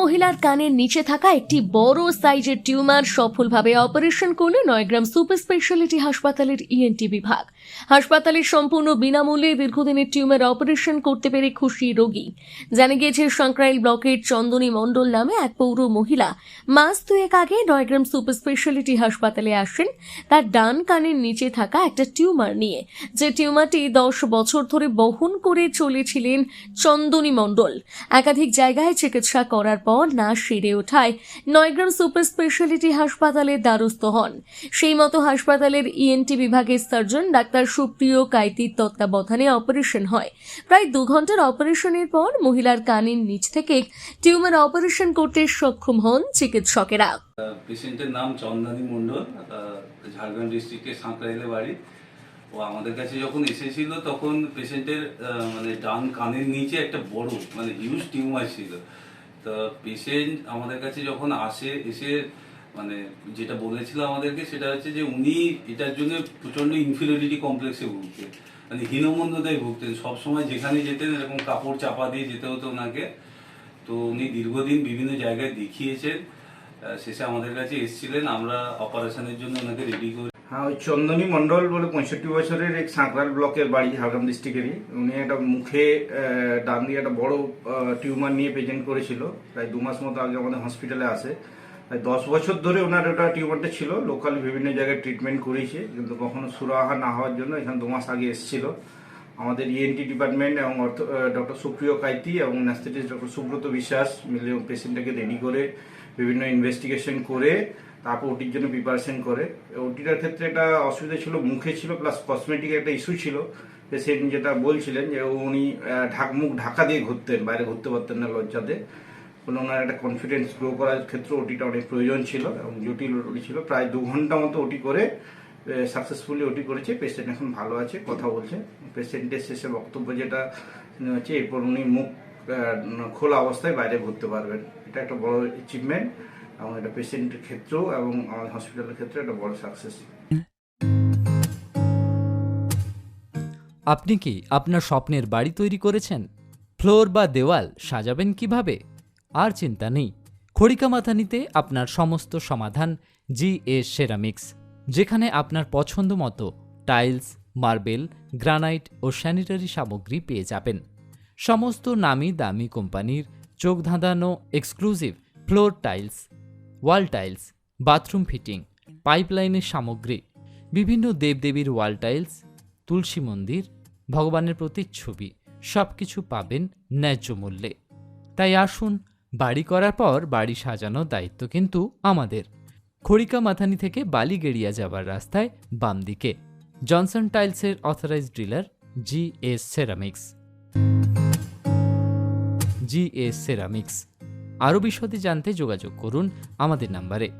মহিলার কানের নিচে থাকা একটি বড় সাইজের টিউমার সফলভাবে অপারেশন করল নয়গ্রাম সুপার স্পেশালিটি হাসপাতালের ইএনটি বিভাগ। হাসপাতালের সম্পূর্ণ বিনামূল্যে দীর্ঘদিনের টিউমার অপারেশন করতে পেরে খুশি রোগী। জানা গিয়েছে, সংক্রাইল ব্লকের চন্দনী মণ্ডল নামে এক পৌর মহিলা মাস দুয়েক আগে নয়গ্রাম সুপার স্পেশালিটি হাসপাতালে আসেন। তার ডান কানের নিচে থাকা একটা টিউমার নিয়ে, যে টিউমারটি দশ বছর ধরে বহন করে চলেছিলেন চন্দনী মণ্ডল। একাধিক জায়গায় চিকিৎসা করার পর না সেরে ওঠায়। নয়গ্রাম সুপার স্পেশালিটি হাসপাতালে দ্বারস্থ হন। সেই মতো হাসপাতালের ইএনটি বিভাগের সার্জন ডাক্তার সুপ্রিয় কাইতির তত্ত্বাবধানে অপারেশন হয়। প্রায় দু ঘণ্টার অপারেশনের পর মহিলার কানের নিচ থেকে টিউমার অপারেশন করতে সক্ষম হন চিকিৎসকেরা। পেশেন্টের নাম চন্দানী মণ্ডল ঝাড়গ্রাম ডিস্ট্রিক্টের সাঁকরাইলে বাড়ি। ও আমাদের কাছে যখন এসেছিল তখন পেশেন্টের মানে ডান কানের নিচে একটা বড় মানে হিউজ টিউমার ছিল। তো পেশেন্ট আমাদের কাছে যখন আসে, এসে মানে যেটা বলেছিল আমাদেরকে, সেটা হচ্ছে যে উনি এটার জন্য প্রচণ্ড ইনফিরিয়রিটি কমপ্লেক্সে ভুগতেন মানে হীনমন্যতায় ভুগতেন। সবসময় যেখানে যেতেন, এরকম কাপড় চাপা দিয়ে যেতে হতো ওনাকে। তো উনি দীর্ঘদিন বিভিন্ন জায়গায় দেখিয়েছেন। শেষে আমাদের কাছে এসেছিলেন। আমরা অপারেশনের জন্য ওনাকে রেডি করে হ্যাঁ ওই চন্দনী মণ্ডল বলে পঁয়ষট্টি বছরের এক সাঁকরাল ব্লকের বাড়ি ঝাড়গ্রাম ডিস্ট্রিক্টেরই। উনি একটা মুখে ডান দিয়ে একটা বড় টিউমার নিয়ে প্রেজেন্ট করেছিল। প্রায় দু মাস মতো আগে আমাদের হসপিটালে আসে প্রায় দশ বছর ধরে ওনার ওটা টিউমারটা ছিল। লোকাল বিভিন্ন জায়গায় ট্রিটমেন্ট করেছে, কিন্তু কখনো সুরাহা না হওয়ার জন্য এখানে দু মাস আগে এসেছিল। আমাদের E ইএনটি ডিপার্টমেন্ট এবং অর্থ ডক্টর সুপ্রিয় কাইতি এবং ন্যাস্থেটিস্ট ডক্টর সুব্রত বিশ্বাস মিলে পেশেন্টটাকে রেডি করে বিভিন্ন ইনভেস্টিগেশন করে, তারপর ওটির জন্য প্রিপারেশন করে। ওটিটার ক্ষেত্রে একটা অসুবিধা ছিল, মুখে ছিল প্লাস কসমেটিক একটা ইস্যু ছিল। পেশেন্ট যেটা বলছিলেন যে উনি ঢাক মুখ ঢাকা দিয়ে ঘুরতেন, বাইরে ঘুরতে পারতেন না লজ্জাতে। ওনার একটা কনফিডেন্স গ্রো করার ক্ষেত্রে ওটিটা অনেক প্রয়োজন ছিল এবং জটিল ওটি ছিল। প্রায় দু ঘণ্টা মতো ওটি করে সাকসেসফুলি ওটি করেছে পেশেন্ট এখন ভালো আছে, কথা বলছে। পেশেন্টের শেষে বক্তব্য যেটা হচ্ছে, এরপর উনি মুখ খোলা অবস্থায় বাইরে ঘুরতে পারবেন। এটা একটা বড় অ্যাচিভমেন্ট এবং এটা পেশেন্টের ক্ষেত্রেও এবং আমাদের হসপিটালের ক্ষেত্রে একটা বড় সাকসেস আপনি কি আপনার স্বপ্নের বাড়ি তৈরি করেছেন? ফ্লোর বা দেওয়াল সাজাবেন কীভাবে? আর চিন্তা নেই। খড়িকা মাথানিতে আপনার সমস্ত সমাধান জি এ সেরামিক্স। যেখানে আপনার পছন্দ মতো টাইলস, মার্বেল, গ্রানাইট ও স্যানিটারি সামগ্রী পেয়ে যাবেন। সমস্ত নামি দামি কোম্পানির চোখ ধাঁধানো exclusive floor tiles, wall tiles, bathroom fitting, পাইপলাইনের সামগ্রী, বিভিন্ন দেবদেবীর ওয়াল টাইলস, তুলসী মন্দির, ভগবানের প্রতিচ্ছবি সব কিছু পাবেন ন্যায্য মূল্যে। তাই আসুন, বাড়ি করার পর বাড়ি সাজানোর দায়িত্ব কিন্তু আমাদের। খড়িকা মাথানি থেকে বালি গেড়িয়া যাবার রাস্তায় বাম দিকে জনসন টাইলসের authorise dealer G S ceramics. G S ceramics. আরও বিশদে জানতে যোগাযোগ করুন আমাদের নাম্বারে।